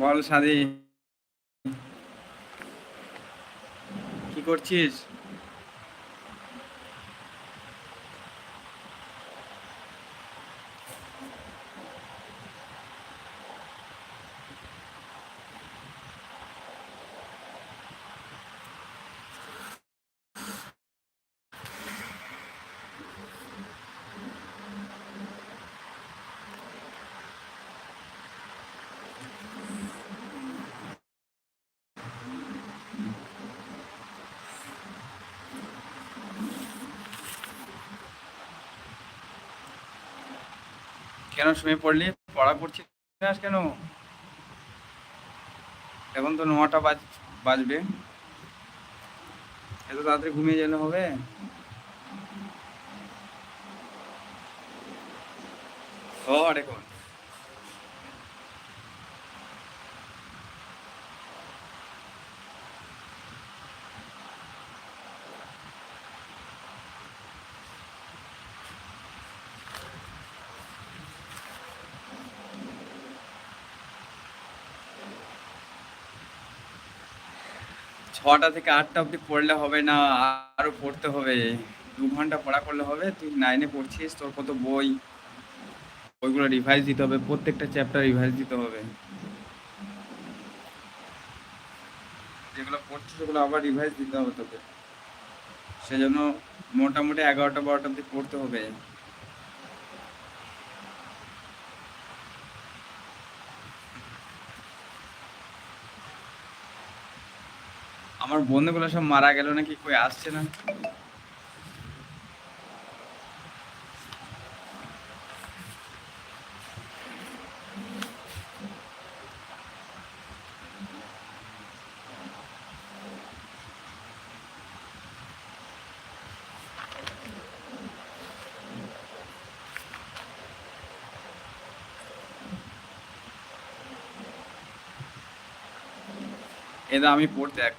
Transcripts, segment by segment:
বল সাদি। কি করছিস? কেন শুয়ে পড়লি? পড়া করছিস কেন? এখন তো নটা বাজ, বাজবে। এত তাড়াতাড়ি ঘুমিয়ে গেলে হবে। ও, আরে এখন ছটা থেকে আটটা অবধি পড়লে হবে না আরও পড়তে হবে। দু ঘণ্টা পড়া করলে হবে, তুই নাইনে পড়ছিস, তোর কত বই? বইগুলো রিভাইজ দিতে হবে, প্রত্যেকটা চ্যাপ্টার রিভাইজ দিতে হবে। যেগুলো পড়ছিস, সেগুলো আবার রিভাইজ দিতে হবে তোকে। সেজন্য মোটামুটি এগারোটা বারোটা অবধি পড়তে হবে। আমার বন্ধুগুলো সব মারা গেল নাকি কই আসছে না? এদা আমি পড়তে এক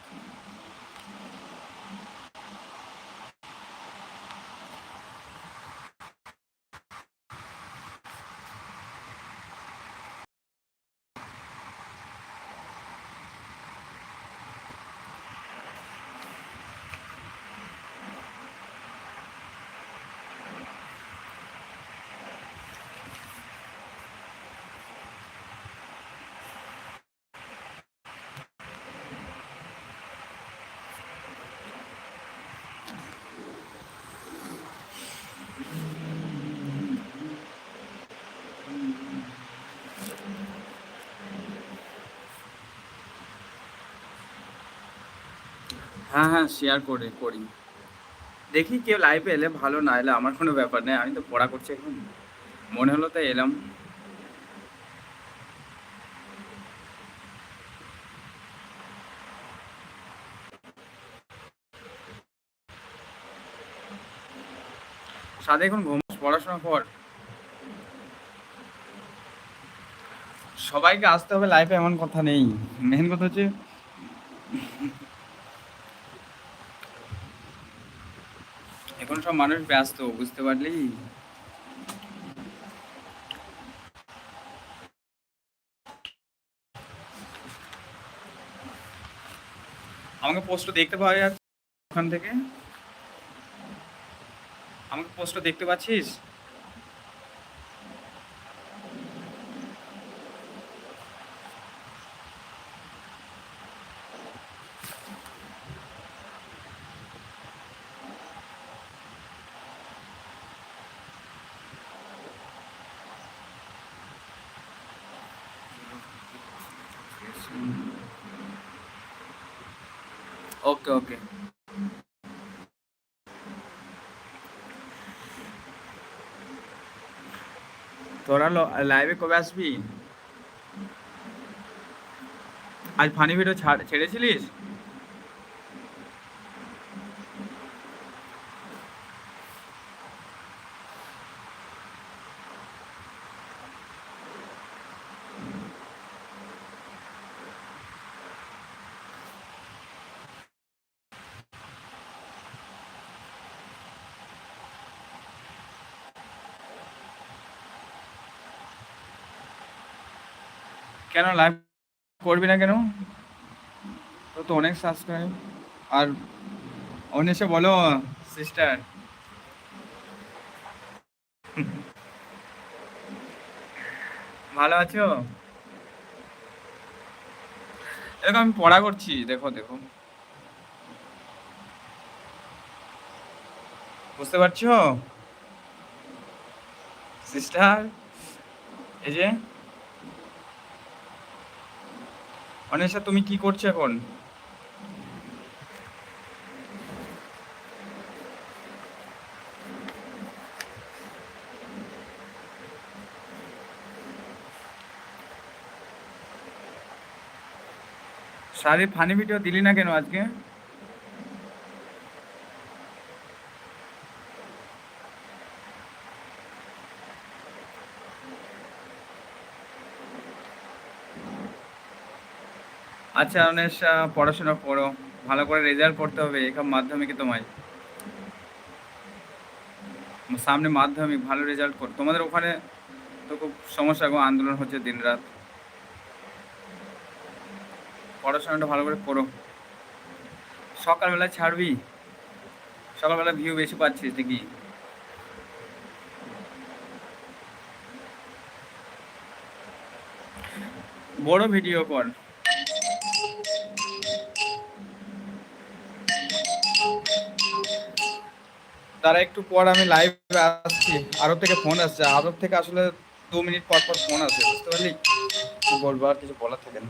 হ্যাঁ হ্যাঁ শেয়ার করে, করি। দেখি কেউ লাইভে এলে ভালো, না এলে আমার কোনো ব্যাপার নেই। আমি তো পড়া করছি এখন। মনে হলো তাই এলাম। সাথে এখন ঘুম, পড়াশোনা কর। সবাইকে আসতে হবে লাইফে এমন কথা নেই। মেন কথা হচ্ছে এখন সব মানুষ ব্যস্ত, বুঝতে পারলি? আমাকে পোস্ট দেখতে পাওয়া যাচ্ছে ওখান থেকে। আমাকে পোস্ট দেখতে পাচ্ছিস? ওকে ওকে তোরা লাইভে কবে আসবি? আজ ফানি ভিডিও ছাড় ছেড়েছিলিস? কেন লাইভ করবি না কেন? তো তো অনেক সাবস্ক্রাইব আর অনেসে বলো সিস্টার ভালো আছো? এরকম আমি পড়া করছি। দেখো দেখো। বুঝতে পারছ? সিস্টার এই যে অনেশা তুমি কি করছ এখন? সারি ফানি ভিডিও দিলি না কেন আজকে? আচ্ছা অনেশ পড়াশোনা করো। ভালো করে রেজাল্ট করতে হবে, এসব মাধ্যমিকে তোমায়। সামনে মাধ্যমিক, ভালো রেজাল্ট কর। তোমাদের ওখানে তো খুব সমস্যা গো, আন্দোলন হচ্ছে দিন রাত পড়াশোনাটা ভালো করে করো। সকালবেলা ছাড়বি? সকালবেলা ভিউ বেশি পাচ্ছিস দেখি বড় ভিডিও কর। তারা একটু পর আমি লাইভ আসছি। আরব থেকে ফোন আসছে। আরব থেকে আসলে দু মিনিট পর পর ফোন আসছে বুঝতে পারলি? বলব আর কিছু বলার থাকে না।